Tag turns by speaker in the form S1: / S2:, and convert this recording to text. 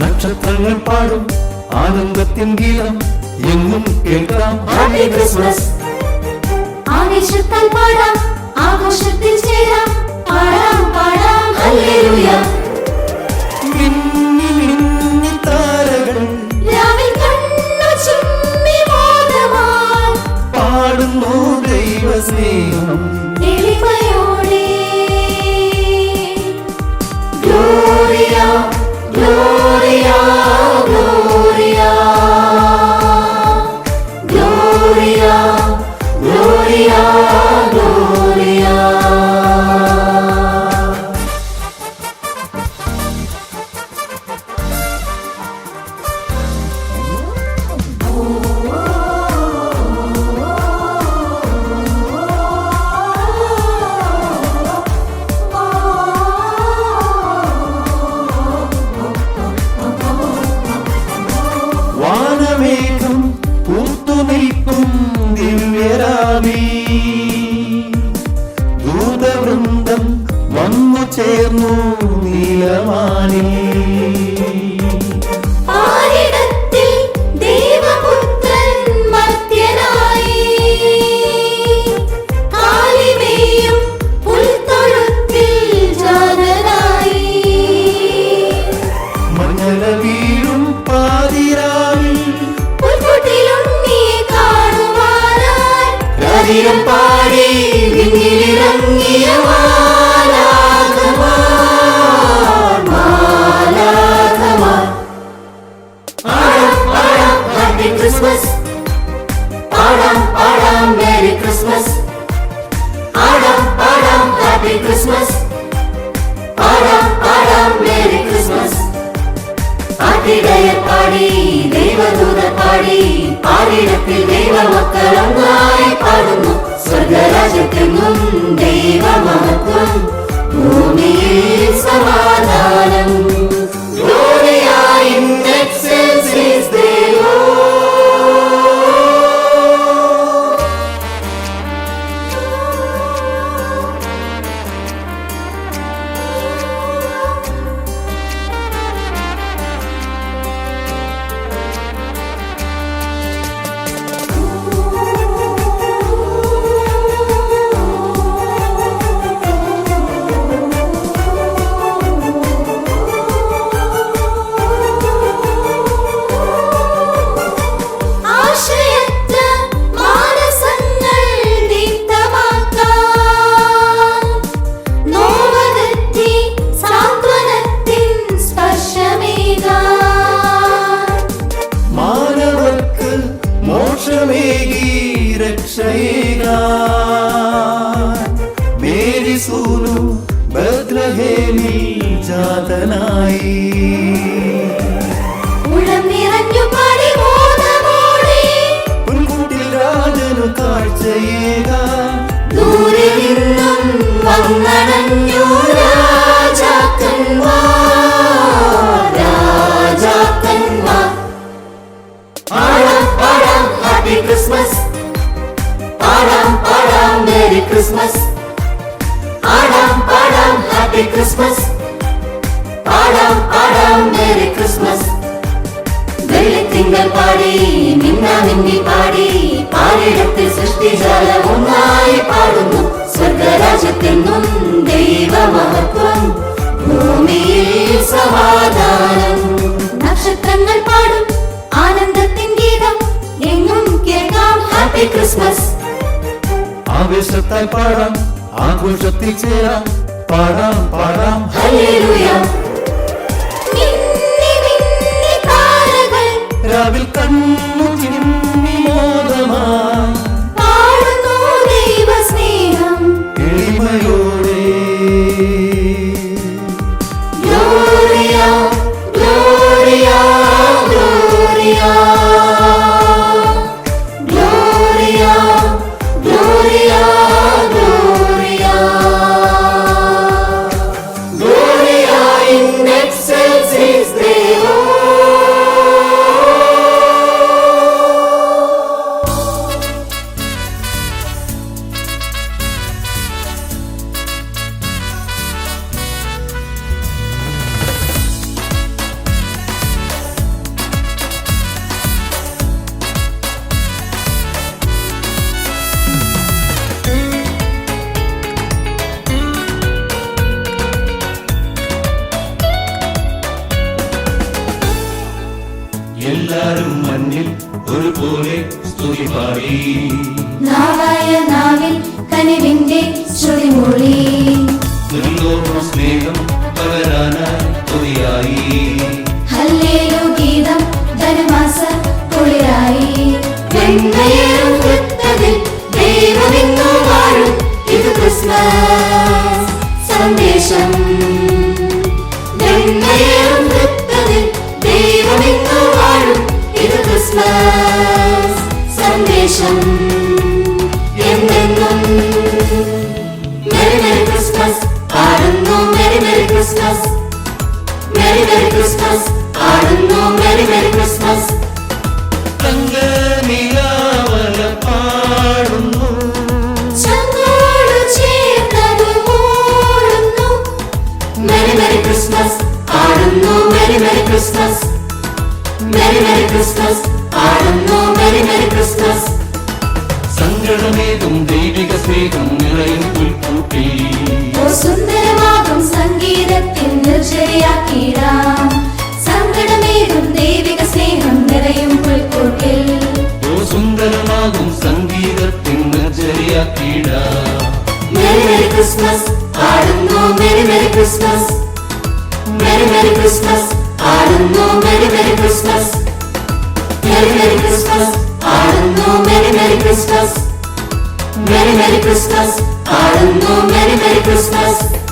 S1: നക്ഷത്രങ്ങൾ പാടും ആനന്ദത്തിൻ ഗീതം എങ്ങും കേൾക്കാം
S2: ഹാപ്പി ക്രിസ്മസ് ആവേശത്താൽ പാടാം ആഘോഷത്തിൽ ചേരാം പാടാം പാടാം ഹല്ലേലൂയ ദൈവദൂതർ പാടി പാടിടത്തിൽ ദൈവമക്കൾ ഒന്നായി പാടുന്നു സ്വർഗരാജ്യത്തെങ്ങും ദൈവമഹത്വം ഭൂമിയിൽ
S1: ബദ്രഹേമിൽ ജാതനായി
S2: ഹാപ്പി ക്രിസ്മസ് പാടാം പാടാം മേരി ക്രിസ്മസ് വെള്ളിത്തിങ്കൾ പാടി മിന്ന നിന്നി പാടി പാലിടത്തിൽ സൃഷ്ടിജാലം ഒന്നായി പാടുന്നു. സ്വർഗരാജ്യത്തെങ്ങും ദൈവമഹത്വം ഭൂമിയിൽ സമാധാനം. നക്ഷത്രങ്ങൾ പാടും ആനന്ദത്തിൻ ഗീതം എങ്ങും കേൾക്കാം. ഹാപ്പി ക്രിസ്മസ്
S1: ആവേശത്താൽ പാടാം ആഘോഷത്തിൽ ചേരാം. പാടാം പടം. രാവിൽ കണ്ണു ചിമ്മി മോദമായി
S2: പാടുന്നു ദൈവസ്നേഹം.
S1: എളിമയോടെ സ്തുതി പാടി
S2: നാവായ നാവിൽ കനിവിന്റെ ശ്രുതിമൊഴി
S1: നിന്നോർമ്മ സ്നേഹം പകരാനായി തുതിയായി
S2: ഹല്ലേലു ഗീതം ധനമാസ കുളിരായി. വെണ്ണയേറും വൃത്തതിൽ ദൈവമെന്നോ വാഴും. ഇത് ക്രിസ്മസ് സന്ദേശം. വെണ്ണയേറും വൃത്തതിൽ ദൈവമെന്നോ വാഴും. ഇത് ക്രിസ്മസ് സന്ദേശം എന്നെന്നും മെരി മെരി ക്രിസ്മസ് പാടുന്നു merry merry Christmas merry merry Christmas പാടുന്നു മെരി മെരി ക്രിസ്മസ്
S1: തങ്കനിലാവല പാടുന്നു.
S2: മെരി മെരി ക്രിസ്മസ് പാടുന്നു merry merry Christmas merry merry Christmas പാടുന്നു
S1: സങ്കടമേതും ദൈവിക സ്നേഹം നിറയും പുൽക്കൂട്ടി
S2: സുന്ദരമാകും സംഗീതത്തിൽ നിർജരിയാക്കിടാം സങ്കടമേതും ദൈവിക സ്നേഹം നിറയും പുൽക്കൂട്ടിൽ.
S1: ഓ സുന്ദരമാകും സംഗീതത്തിൽ
S2: മെരി മെരി ക്രിസ്മസ് പാടുന്നു merry merry Christmas. Merry merry Christmas പാടുന്നു merry merry Christmas. Merry merry Christmas പാടുന്നു merry merry Christmas. Merry Merry Christmas. Arındu Merry Merry Christmas.